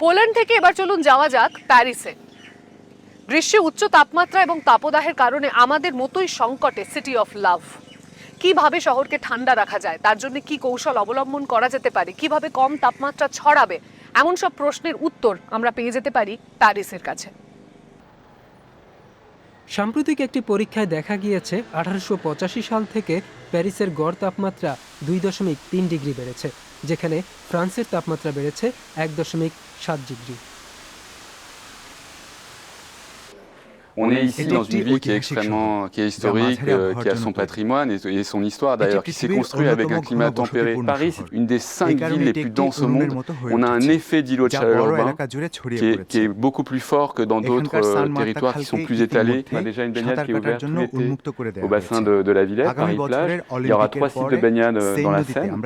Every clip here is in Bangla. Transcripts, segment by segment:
পোল্যান্ড থেকে এবার চলুন যাওয়া যাক প্যারিসে। গ্রীষ্মে উচ্চ তাপমাত্রা এবং তাপদাহের কারণে আমাদের মতোই সংকটে সিটি অফ লাভ কীভাবে শহরকে ঠান্ডা রাখা যায়, তার জন্য কি কৌশল অবলম্বন করা যেতে পারে, কীভাবে কম তাপমাত্রা ছড়াবে, এমন সব প্রশ্নের উত্তর আমরা পেয়ে যেতে পারি প্যারিসের কাছে। সাম্প্রতিক একটি পরীক্ষায় দেখা গিয়েছে, আঠারোশো পঁচাশি সাল থেকে প্যারিসের গড় তাপমাত্রা দুই দশমিক তিন ডিগ্রি বেড়েছে। যেখানে ফ্রান্সের তাপমাত্রা বেড়েছে এক দশমিক সাত degree. On est ici dans une ville qui est extrêmement qui est historique, euh, qui a son patrimoine et, son histoire d'ailleurs, qui s'est construite avec un climat tempéré. Paris, c'est une des cinq villes les plus denses au monde. On a un effet d'îlot de chaleur urbain qui est, beaucoup plus fort que dans d'autres euh, territoires qui sont plus étalés. On a déjà une baignade qui est ouverte au bassin de, la Villette, Paris-Plage. Il y aura trois sites de baignade euh, dans la Seine,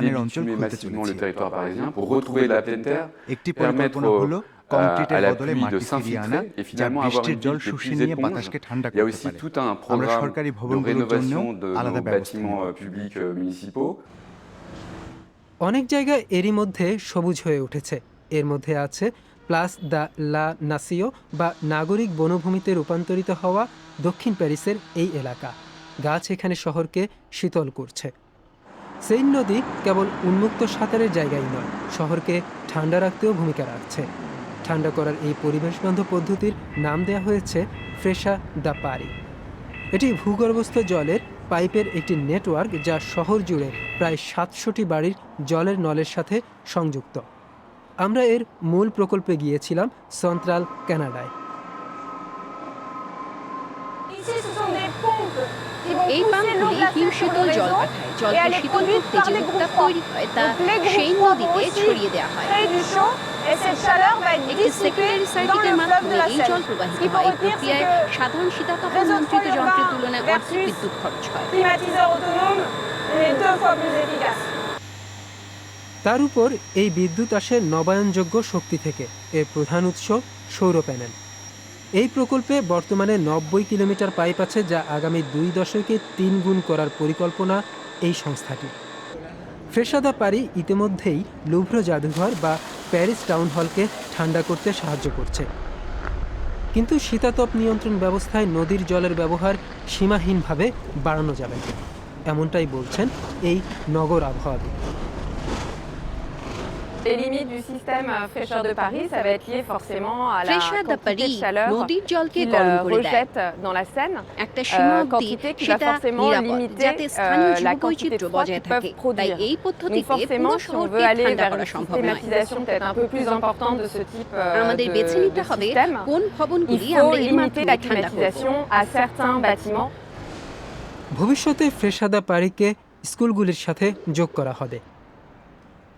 débitumés massivement le territoire parisien pour retrouver la pleine terre, permettre à, কংক্রিটের la বদলে pluie de মাটি ফিরিয়ে আনা s'infiltrer et যা finalement avoir বৃষ্টির une জল ville qui est শুষে plus নিয়ে éponge. বাতাসকে ঠান্ডা Il y a করতে aussi পারে tout un আমরা programme সরকারি de ভবনগুলোর জন্য rénovation de আলাদা nos ব্যবস্থা bâtiments euh, publics euh, municipaux. অনেক জায়গায় এরই মধ্যে সবুজ হয়ে উঠেছে। এর মধ্যে আছে প্লাস দ্য লা নাসিও বা নাগরিক বনভূমিতে রূপান্তরিত হওয়া দক্ষিণ প্যারিসের এই এলাকা। গাছ এখানে শহরকে শীতল করছে। সেইন নদী কেবল উন্মুক্ত সাঁতারের জায়গায় নয় শহরকে ঠান্ডা রাখতেও ভূমিকা রাখছে। ঠান্ডা করার এই পরিবেশবান্ধব পদ্ধতির নাম দেওয়া হয়েছে ফ্রেশা দ্য পারি। এটি ভূগর্ভস্থ জলের পাইপের একটি নেটওয়ার্ক যা শহর জুড়ে প্রায় সাতশোটি বাড়ির জলের নলের সাথে সংযুক্ত। আমরা এর মূল প্রকল্পে গিয়েছিলাম সেন্ট্রাল কানাডায়। এই পাম্পগুলি হিমশীতল জল পাঠায়। জলকে শীতল করতে যে উত্তাপ তৈরি হয় তা সেই নদীতে ছড়িয়ে দেওয়া হয়। একটি সেকেন্ডারি সার্কিটের মাধ্যমে এই জল প্রবাহিত হয় এই প্রক্রিয়ায় সাধারণ শীতাতপ নিয়ন্ত্রিত যন্ত্রের তুলনায় অর্ধেক বিদ্যুৎ খরচ হয়। climatiseur autonome, est deux fois plus efficace. তার উপর এই বিদ্যুৎ আসে নবায়নযোগ্য শক্তি থেকে এর প্রধান উৎস সৌর প্যানেল। এই প্রকল্পে বর্তমানে নব্বই কিলোমিটার পাইপ আছে যা আগামী দুই দশকে তিন গুণ করার পরিকল্পনা এই সংস্থাটি। ফ্রেশাদা পারি ইতিমধ্যেই লুভ্র জাদুঘর বা প্যারিস টাউন হলকে ঠান্ডা করতে সাহায্য করছে কিন্তু শীতাতপ নিয়ন্ত্রণ ব্যবস্থায় নদীর জলের ব্যবহার সীমাহীনভাবে বাড়ানো যাবে। এমনটাই বলছেন এই নগর আবহাওয়াবিদ Les limites du système euh, fraîcheur de Paris, ça va être lié forcément à la ফ্রেশা the quantité পারি de chaleur নদীর জলকে qu'il গরম euh, করে দেয় rejette dans la Seine. একটা সীমা euh, অবধি quantité qui va সেটা forcément নিরাপদ limiter, যাতে স্থানীয় euh, la quantité জীববৈচিত্র্য de froid বজায় qu'ils peuvent থাকে তাই produire. এই Donc পদ্ধতিতে পুরো forcément, si on শহরকে veut aller ঠান্ডা vers করা une সম্ভব নয় systématisation peut-être un peu plus importante de ce type euh, আমাদের de, বেছে নিতে de হবে système, কোন il ভবনগুলি faut আমরা এর limiter মাধ্যমে la ঠান্ডা করব climatisation à certains bâtiments ভবিষ্যতে ফ্রেশাদা পাড়িকে স্কুলগুলির সাথে যোগ করা হবে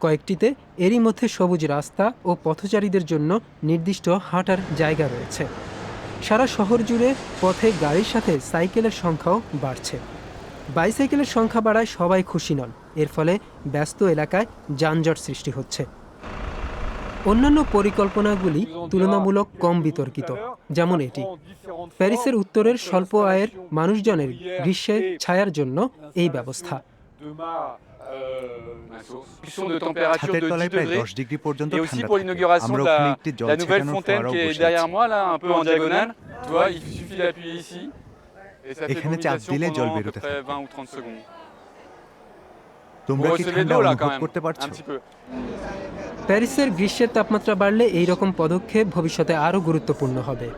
কয়েকটিতে এরই মধ্যে সবুজ রাস্তা ও পথচারীদের জন্য নির্দিষ্ট হাঁটার জায়গা রয়েছে। সারা শহর জুড়ে পথে গাড়ির সাথে সাইকেলের সংখ্যাও বাড়ছে। বাইসাইকেলের সংখ্যা বাড়ায় সবাই খুশি নন। এর ফলে ব্যস্ত এলাকায় যানজট সৃষ্টি হচ্ছে। অন্যান্য পরিকল্পনাগুলি তুলনামূলক কম বিতর্কিত, যেমন এটি। প্যারিসের উত্তরের স্বল্প আয়ের মানুষজনের গ্রীষ্মের ছায়ার জন্য এই ব্যবস্থা। Pulsion de température de 10 degrés. Et aussi pour l'inauguration de la, la nouvelle fontaine qui est derrière moi, là, un peu en diagonale. Tu vois, il suffit d'appuyer ici. Et ça fait vomitation pendant à peu près 20 ou 30 secondes. তোমরা কি ঠান্ডা অনুভব করতে পারছ. প্যারিসের গ্রীষ্মের তাপমাত্রা বাড়লে এই রকম পদক্ষেপ ভবিষ্যতে আরও গুরুত্বপূর্ণ হবে